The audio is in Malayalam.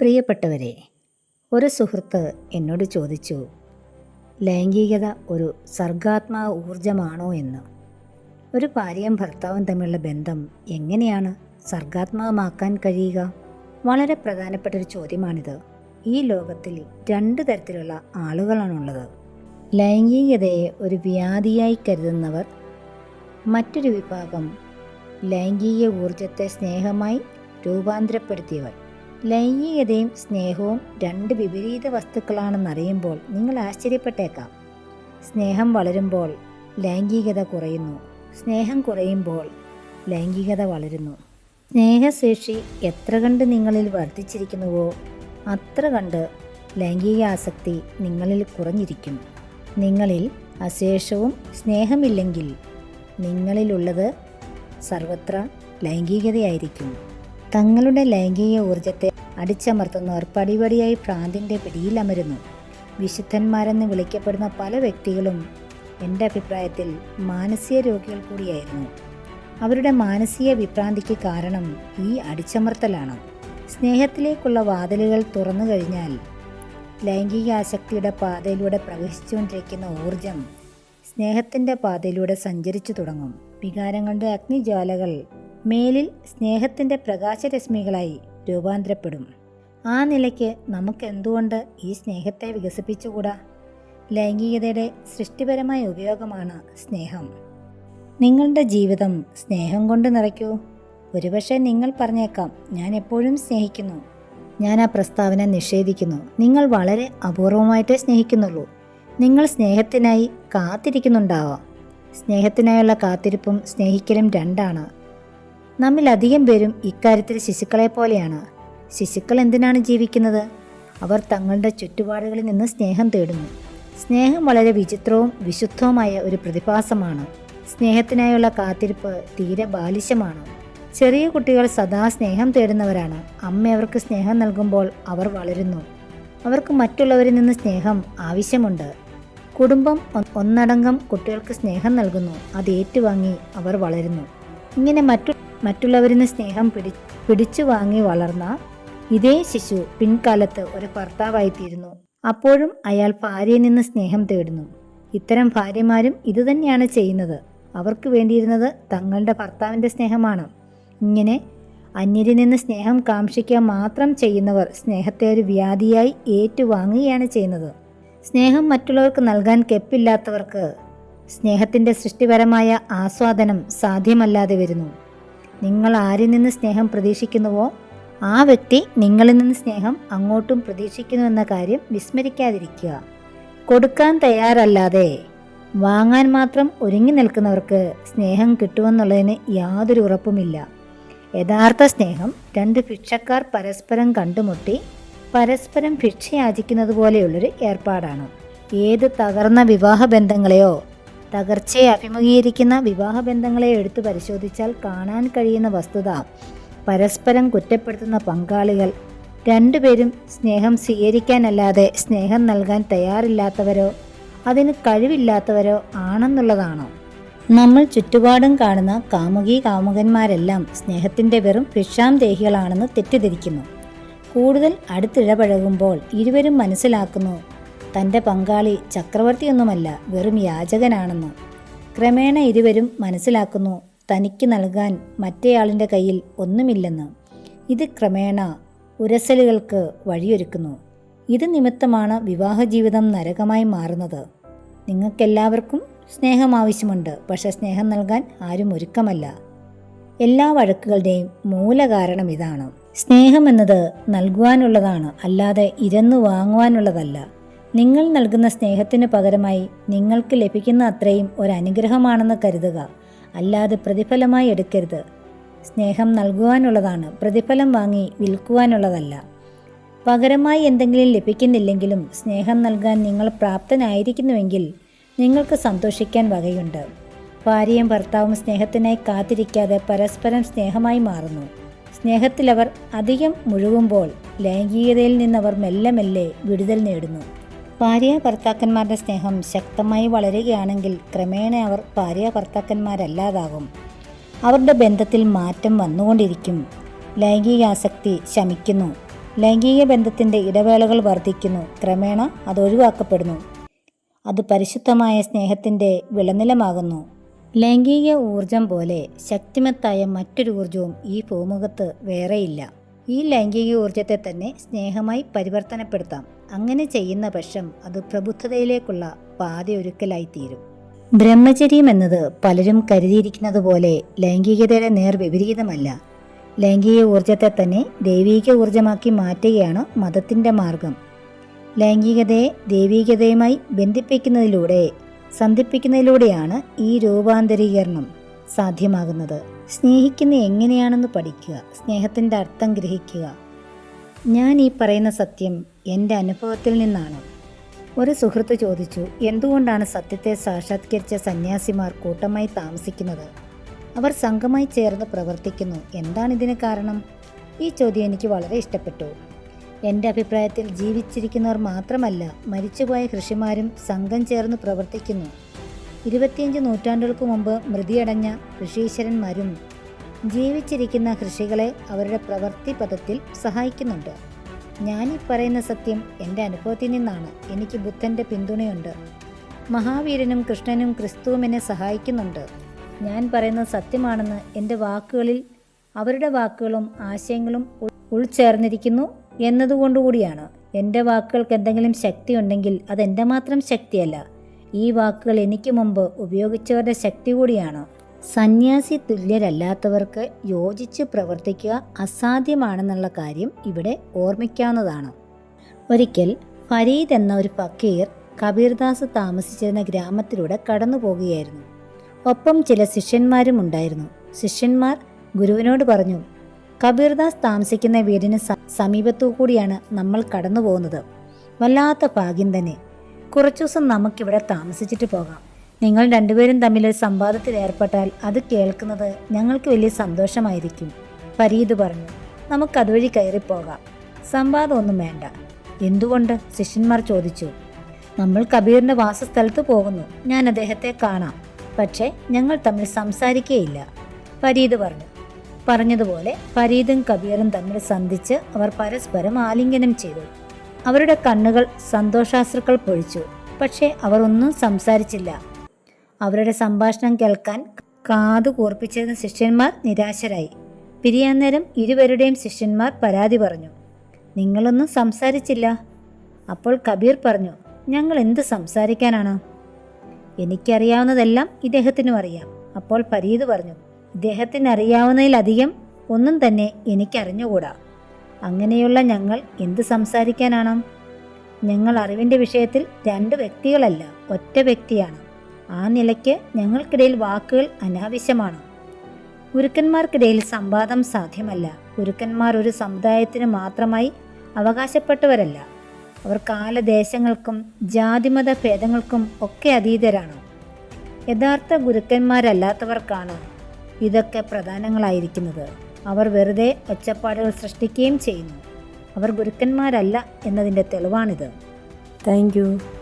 പ്രിയപ്പെട്ടവരെ ഒരു സുഹൃത്ത് എന്നോട് ചോദിച്ചു ലൈംഗികത ഒരു സർഗാത്മക ഊർജമാണോ എന്ന്? ഒരു ഭാര്യയും ഭർത്താവും തമ്മിലുള്ള ബന്ധം എങ്ങനെയാണ് സർഗാത്മകമാക്കാൻ കഴിയുക? വളരെ പ്രധാനപ്പെട്ട ഒരു ചോദ്യമാണിത്. ഈ ലോകത്തിൽ രണ്ട് തരത്തിലുള്ള ആളുകളാണുള്ളത് ലൈംഗികതയെ ഒരു വ്യാധിയായി കരുതുന്നവർ മറ്റൊരു വിഭാഗം ലൈംഗിക ഊർജത്തെ സ്നേഹമായി രൂപാന്തരപ്പെടുത്തിയവർ. ലൈംഗികതയും സ്നേഹവും രണ്ട് വിപരീത വസ്തുക്കളാണെന്നറിയുമ്പോൾ നിങ്ങൾ ആശ്ചര്യപ്പെട്ടേക്കാം. സ്നേഹം വളരുമ്പോൾ ലൈംഗികത കുറയുന്നു. സ്നേഹം കുറയുമ്പോൾ ലൈംഗികത വളരുന്നു. സ്നേഹശേഷി എത്ര കണ്ട് നിങ്ങളിൽ വർദ്ധിച്ചിരിക്കുന്നുവോ അത്ര കണ്ട് ലൈംഗിക ആസക്തി നിങ്ങളിൽ കുറഞ്ഞിരിക്കും. നിങ്ങളിൽ അശേഷവും സ്നേഹമില്ലെങ്കിൽ നിങ്ങളിലുള്ളത് സർവത്ര ലൈംഗികതയായിരിക്കും. തങ്ങളുടെ ലൈംഗിക ഊർജത്തെ അടിച്ചമർത്തുന്നവർ പടിപടിയായി ഭ്രാന്തിന്റെ പിടിയിലമരുന്നു. വിശുദ്ധന്മാരെന്ന് വിളിക്കപ്പെടുന്ന പല വ്യക്തികളും എന്റെ അഭിപ്രായത്തിൽ മാനസിക രോഗികൾ കൂടിയായിരുന്നു. അവരുടെ മാനസിക വിഭ്രാന്തിക്ക് കാരണം ഈ അടിച്ചമർത്തലാണ്. സ്നേഹത്തിലേക്കുള്ള വാതിലുകൾ തുറന്നു കഴിഞ്ഞാൽ ലൈംഗിക ആസക്തിയുടെ പാതയിലൂടെ പ്രവഹിച്ചുകൊണ്ടിരിക്കുന്ന ഊർജം സ്നേഹത്തിന്റെ പാതയിലൂടെ സഞ്ചരിച്ചു തുടങ്ങും. വികാരങ്ങളുടെ അഗ്നിജ്വാലകൾ മേലിൽ സ്നേഹത്തിന്റെ പ്രകാശരശ്മികളായി രൂപാന്തരപ്പെടും. ആ നിലയ്ക്ക് നമുക്ക് എന്തുകൊണ്ട് ഈ സ്നേഹത്തെ വികസിപ്പിച്ചുകൂടാ? ലൈംഗികതയുടെ സൃഷ്ടിപരമായ ഉപയോഗമാണ് സ്നേഹം. നിങ്ങളുടെ ജീവിതം സ്നേഹം കൊണ്ട് നിറയ്ക്കൂ. ഒരുപക്ഷെ നിങ്ങൾ പറഞ്ഞേക്കാം ഞാൻ എപ്പോഴും സ്നേഹിക്കുന്നു. ഞാൻ ആ പ്രസ്താവന നിഷേധിക്കുന്നു. നിങ്ങൾ വളരെ അപൂർവമായിട്ടേ സ്നേഹിക്കുന്നുള്ളൂ. നിങ്ങൾ സ്നേഹത്തിനായി കാത്തിരിക്കുന്നുണ്ടാവാം. സ്നേഹത്തിനായുള്ള കാത്തിരിപ്പും സ്നേഹിക്കലും രണ്ടാണ്. നമ്മിൽ അധികം പേരും ഇക്കാര്യത്തിൽ ശിശുക്കളെ പോലെയാണ്. ശിശുക്കൾ എന്തിനാണ് ജീവിക്കുന്നത്? അവർ തങ്ങളുടെ ചുറ്റുപാടുകളിൽ നിന്ന് സ്നേഹം തേടുന്നു. സ്നേഹം വളരെ വിചിത്രവും വിശുദ്ധവുമായ ഒരു പ്രതിഭാസമാണ്. സ്നേഹത്തിനായുള്ള കാത്തിരിപ്പ് തീരെ ബാലിശമാണ്. ചെറിയ കുട്ടികൾ സദാ സ്നേഹം തേടുന്നവരാണ്. അമ്മ അവർക്ക് സ്നേഹം നൽകുമ്പോൾ അവർ വളരുന്നു. അവർക്ക് മറ്റുള്ളവരിൽ നിന്ന് സ്നേഹം ആവശ്യമുണ്ട്. കുടുംബം ഒന്നടങ്കം കുട്ടികൾക്ക് സ്നേഹം നൽകുന്നു. അത് ഏറ്റുവാങ്ങി അവർ വളരുന്നു. ഇങ്ങനെ മറ്റു മറ്റുള്ളവരിൽ നിന്ന് സ്നേഹം പിടി പിടിച്ചു വാങ്ങി വളർന്ന ഇതേ ശിശു പിൻകാലത്ത് ഒരു ഭർത്താവായിത്തീരുന്നു. അപ്പോഴും അയാൾ ഭാര്യയിൽ നിന്ന് സ്നേഹം തേടുന്നു. ഇത്തരം ഭാര്യമാരും ഇതുതന്നെയാണ് ചെയ്യുന്നത്. അവർക്ക് വേണ്ടിയിരുന്നത് തങ്ങളുടെ ഭർത്താവിന്റെ സ്നേഹമാണ്. ഇങ്ങനെ അന്യരിൽ നിന്ന് സ്നേഹം കാക്ഷിക്കുക മാത്രം ചെയ്യുന്നവർ സ്നേഹത്തെ ഒരു വ്യാധിയായി ഏറ്റുവാങ്ങുകയാണ് ചെയ്യുന്നത്. സ്നേഹം മറ്റുള്ളവർക്ക് നൽകാൻ കെപ്പില്ലാത്തവർക്ക് സ്നേഹത്തിന്റെ സൃഷ്ടിപരമായ ആസ്വാദനം സാധ്യമല്ലാതെ വരുന്നു. നിങ്ങൾ ആരിൽ നിന്ന് സ്നേഹം പ്രതീക്ഷിക്കുന്നുവോ ആ വ്യക്തി നിങ്ങളിൽ നിന്ന് സ്നേഹം അങ്ങോട്ടും പ്രതീക്ഷിക്കുന്നു എന്ന കാര്യം വിസ്മരിക്കാതിരിക്കുക. കൊടുക്കാൻ തയ്യാറല്ലാതെ വാങ്ങാൻ മാത്രം ഒരുങ്ങി നിൽക്കുന്നവർക്ക് സ്നേഹം കിട്ടുമെന്നുള്ളതിന് യാതൊരു ഉറപ്പുമില്ല. യഥാർത്ഥ സ്നേഹം രണ്ട് ഭിക്ഷക്കാർ പരസ്പരം കണ്ടുമുട്ടി പരസ്പരം ഭിക്ഷയാചിക്കുന്നത് പോലെയുള്ളൊരു ഏർപ്പാടാണ്. ഏത് തകർന്ന വിവാഹ ബന്ധങ്ങളെയോ തകർച്ചയെ അഭിമുഖീകരിക്കുന്ന വിവാഹബന്ധങ്ങളെ എടുത്തു പരിശോധിച്ചാൽ കാണാൻ കഴിയുന്ന വസ്തുത. പരസ്പരം കുറ്റപ്പെടുത്തുന്ന പങ്കാളികൾ. രണ്ടുപേരും സ്നേഹം സ്വീകരിക്കാനല്ലാതെ സ്നേഹം നൽകാൻ തയ്യാറില്ലാത്തവരോ അതിന് കഴിവില്ലാത്തവരോ ആണെന്നുള്ളതാണോ. നമ്മൾ ചുറ്റുപാടും കാണുന്ന കാമുകി കാമുകന്മാരെല്ലാം സ്നേഹത്തിന്റെ വെറും ഭിക്ഷാന്തേഹികളാണെന്ന് തെറ്റിദ്ധരിക്കുന്നു. കൂടുതൽ അടുത്തിടപഴകുമ്പോൾ ഇരുവരും മനസ്സിലാക്കുന്നു തന്റെ പങ്കാളി ചക്രവർത്തിയൊന്നുമല്ല വെറും യാചകനാണെന്ന്. ക്രമേണ ഇരുവരും മനസ്സിലാക്കുന്നു തനിക്ക് നൽകാൻ മറ്റേയാളിന്റെ കയ്യിൽ ഒന്നുമില്ലെന്ന്. ഇത് ക്രമേണ ഉരസലുകൾക്ക് വഴിയൊരുക്കുന്നു. ഇത് നിമിത്തമാണ് വിവാഹ ജീവിതം നരകമായി മാറുന്നത്. നിങ്ങൾക്കെല്ലാവർക്കും സ്നേഹം ആവശ്യമുണ്ട് പക്ഷേ സ്നേഹം നൽകാൻ ആരും ഒരുക്കമല്ല. എല്ലാ വഴക്കുകളുടെയും മൂലകാരണം ഇതാണ്. സ്നേഹം എന്നത് നൽകുവാനുള്ളതാണ് അല്ലാതെ ഇരന്നു വാങ്ങുവാനുള്ളതല്ല. നിങ്ങൾ നൽകുന്ന സ്നേഹത്തിന് പകരമായി നിങ്ങൾക്ക് ലഭിക്കുന്ന അത്രയും ഒരു അനുഗ്രഹമാണെന്ന് കരുതുക. അല്ലാതെ പ്രതിഫലമായി എടുക്കരുത്. സ്നേഹം നൽകുവാനുള്ളതാണ്. പ്രതിഫലം വാങ്ങി വിൽക്കുവാനുള്ളതല്ല. പകരമായി എന്തെങ്കിലും ലഭിക്കുന്നില്ലെങ്കിലും സ്നേഹം നൽകാൻ നിങ്ങൾ പ്രാപ്തനായിരിക്കുന്നുവെങ്കിൽ നിങ്ങൾക്ക് സന്തോഷിക്കാൻ വകയുണ്ട്. ഭാര്യയും ഭർത്താവും സ്നേഹത്തിനായി കാത്തിരിക്കാതെ പരസ്പരം സ്നേഹമായി മാറുന്നു. സ്നേഹത്തിലവർ അധികം മുഴുകുമ്പോൾ ലൈംഗികതയിൽ നിന്നവർ മെല്ലെ മെല്ലെ വിടുതൽ നേടുന്നു. ഭാര്യ ഭർത്താക്കന്മാരുടെ സ്നേഹം ശക്തമായി വളരുകയാണെങ്കിൽ ക്രമേണ അവർ ഭാര്യ ഭർത്താക്കന്മാരല്ലാതാകും അവരുടെ ബന്ധത്തിൽ മാറ്റം വന്നുകൊണ്ടിരിക്കും. ലൈംഗികാസക്തി ശമിക്കുന്നു. ലൈംഗിക ബന്ധത്തിന്റെ ഇടവേളകൾ വർദ്ധിക്കുന്നു. ക്രമേണ അത് ഒഴിവാക്കപ്പെടുന്നു. അത് പരിശുദ്ധമായ സ്നേഹത്തിന്റെ വിളനിലമാകുന്നു. ലൈംഗിക ഊർജം പോലെ ശക്തിമത്തായ മറ്റൊരു ഊർജവും ഈ ഭൂമുഖത്ത് വേറെയില്ല. ഈ ലൈംഗിക ഊർജത്തെ തന്നെ സ്നേഹമായി പരിവർത്തനപ്പെടുത്താം. അങ്ങനെ ചെയ്യുന്ന പക്ഷം അത് പ്രബുദ്ധതയിലേക്കുള്ള പാതയൊരുക്കലായിത്തീരും. ബ്രഹ്മചര്യം എന്നത് പലരും കരുതിയിരിക്കുന്നത് പോലെ ലൈംഗികതയുടെ നേർ വിപരീതമല്ല. ലൈംഗിക ഊർജത്തെ തന്നെ ദൈവീക ഊർജമാക്കി മാറ്റുകയാണ് മതത്തിന്റെ മാർഗം. ലൈംഗികതയെ ദൈവീകതയുമായി ബന്ധിപ്പിക്കുന്നതിലൂടെ സന്ധിപ്പിക്കുന്നതിലൂടെയാണ് ഈ രൂപാന്തരീകരണം സാധ്യമാകുന്നത്. സ്നേഹിക്കുന്ന എങ്ങനെയാണെന്ന് പഠിക്കുക സ്നേഹത്തിന്റെ അർത്ഥം ഗ്രഹിക്കുക. ഞാൻ ഈ പറയുന്ന സത്യം എന്റെ അനുഭവത്തിൽ നിന്നാണ്. ഒരു സുഹൃത്ത് ചോദിച്ചു എന്തുകൊണ്ടാണ് സത്യത്തെ സാക്ഷാത്കരിച്ച സന്യാസിമാർ കൂട്ടമായി താമസിക്കുന്നത്? അവർ സംഘമായി ചേർന്ന് പ്രവർത്തിക്കുന്നു. എന്താണ് ഇതിന് കാരണം? ഈ ചോദ്യം എനിക്ക് വളരെ ഇഷ്ടപ്പെട്ടു. എന്റെ അഭിപ്രായത്തിൽ ജീവിച്ചിരിക്കുന്നവർ മാത്രമല്ല മരിച്ചുപോയ കൃഷിമാരും സംഘം ചേർന്ന് പ്രവർത്തിക്കുന്നു. ഇരുപത്തിയഞ്ച് നൂറ്റാണ്ടുകൾക്ക് മുമ്പ് മൃതിയടഞ്ഞ ഋഷീശ്വരന്മാരും ജീവിച്ചിരിക്കുന്ന കൃഷികളെ അവരുടെ പ്രവൃത്തി പദത്തിൽ സഹായിക്കുന്നുണ്ട്. ഞാനീ പറയുന്ന സത്യം എന്റെ അനുഭവത്തിൽ നിന്നാണ്. എനിക്ക് ബുദ്ധന്റെ പിന്തുണയുണ്ട്. മഹാവീരനും കൃഷ്ണനും ക്രിസ്തുവും എന്നെ സഹായിക്കുന്നുണ്ട്. ഞാൻ പറയുന്നത് സത്യമാണെന്ന് എന്റെ വാക്കുകളിൽ അവരുടെ വാക്കുകളും ആശയങ്ങളും ഉൾ- ഉൾച്ചേർന്നിരിക്കുന്നു എന്നതുകൊണ്ടുകൂടിയാണ്. എന്റെ വാക്കുകൾക്ക് എന്തെങ്കിലും ശക്തി ഉണ്ടെങ്കിൽ അതെന്റെ മാത്രം ശക്തിയല്ല. ഈ വാക്കുകൾ എനിക്ക് മുമ്പ് ഉപയോഗിച്ചവരുടെ ശക്തി കൂടിയാണ്. സന്യാസി തുല്യരല്ലാത്തവർക്ക് യോജിച്ച് പ്രവർത്തിക്കുക അസാധ്യമാണെന്നുള്ള കാര്യം ഇവിടെ ഓർമ്മിക്കാവുന്നതാണ്. ഒരിക്കൽ ഫരീദ് എന്ന ഒരു ഫക്കീർ കബീർദാസ് താമസിച്ചിരുന്ന ഗ്രാമത്തിലൂടെ കടന്നു പോകുകയായിരുന്നു ഒപ്പം ചില ശിഷ്യന്മാരും ഉണ്ടായിരുന്നു. ശിഷ്യന്മാർ ഗുരുവിനോട് പറഞ്ഞു കബീർദാസ് താമസിക്കുന്ന വീടിന് സമീപത്തു കൂടിയാണ് നമ്മൾ കടന്നു പോകുന്നത് വല്ലാത്ത ഭാഗ്യം തന്നെ. കുറച്ചു ദിവസം നമുക്കിവിടെ താമസിച്ചിട്ട് പോകാം. നിങ്ങൾ രണ്ടുപേരും തമ്മിൽ ഒരു സംവാദത്തിൽ ഏർപ്പെട്ടാൽ അത് കേൾക്കുന്നത് ഞങ്ങൾക്ക് വലിയ സന്തോഷമായിരിക്കും. ഫരീദ് പറഞ്ഞു നമുക്ക് അതുവഴി കയറിപ്പോകാം സംവാദമൊന്നും വേണ്ട. എന്തുകൊണ്ട്? ശിഷ്യന്മാർ ചോദിച്ചു. നമ്മൾ കബീറിന്റെ വാസസ്ഥലത്ത് പോകുന്നു. ഞാൻ അദ്ദേഹത്തെ കാണാം. പക്ഷേ ഞങ്ങൾ തമ്മിൽ സംസാരിക്കുകയില്ല ഫരീദ് പറഞ്ഞു. പറഞ്ഞതുപോലെ ഫരീദും കബീറും തമ്മിൽ സന്ധിച്ച് അവർ പരസ്പരം ആലിംഗനം ചെയ്തു. അവരുടെ കണ്ണുകൾ സന്തോഷാശ്രുക്കൾ പൊഴിച്ചു. പക്ഷേ അവർ ഒന്നും സംസാരിച്ചില്ല. അവരുടെ സംഭാഷണം കേൾക്കാൻ കാതു കൂർപ്പിച്ചിരുന്ന ശിഷ്യന്മാർ നിരാശരായി. പിരിയാന്നേരം ഇരുവരുടെയും ശിഷ്യന്മാർ പരാതി പറഞ്ഞു നിങ്ങളൊന്നും സംസാരിച്ചില്ല. അപ്പോൾ കബീർ പറഞ്ഞു ഞങ്ങൾ എന്ത് സംസാരിക്കാനാണ്? എനിക്കറിയാവുന്നതെല്ലാം ഇദ്ദേഹത്തിനും അറിയാം. അപ്പോൾ ഫരീദ് പറഞ്ഞു ഇദ്ദേഹത്തിന് അറിയാവുന്നതിലധികം ഒന്നും തന്നെ എനിക്കറിഞ്ഞുകൂടാ. അങ്ങനെയുള്ള ഞങ്ങൾ എന്ത് സംസാരിക്കാനാണ്? ഞങ്ങൾ അറിവിന്റെ വിഷയത്തിൽ രണ്ട് വ്യക്തികളല്ല ഒറ്റ വ്യക്തിയാണ്. ആ നിലയ്ക്ക് ഞങ്ങൾക്കിടയിൽ വാക്കുകൾ അനാവശ്യമാണ്. ഗുരുക്കന്മാർക്കിടയിൽ സംവാദം സാധ്യമല്ല. ഗുരുക്കന്മാർ ഒരു സമുദായത്തിന് മാത്രമായി അവകാശപ്പെട്ടവരല്ല. അവർ കാലദേശങ്ങൾക്കും ജാതിമത ഭേദങ്ങൾക്കും ഒക്കെ അതീതരാണ്. യഥാർത്ഥ ഗുരുക്കന്മാരല്ലാത്തവർക്കാണ് ഇതൊക്കെ പ്രധാനങ്ങളായിരിക്കുന്നത്. അവർ വെറുതെ ഒച്ചപ്പാടുകൾ സൃഷ്ടിക്കുകയും ചെയ്യുന്നു. അവർ ഗുരുക്കന്മാരല്ല എന്നതിന്റെ തെളിവാണിത്. താങ്ക്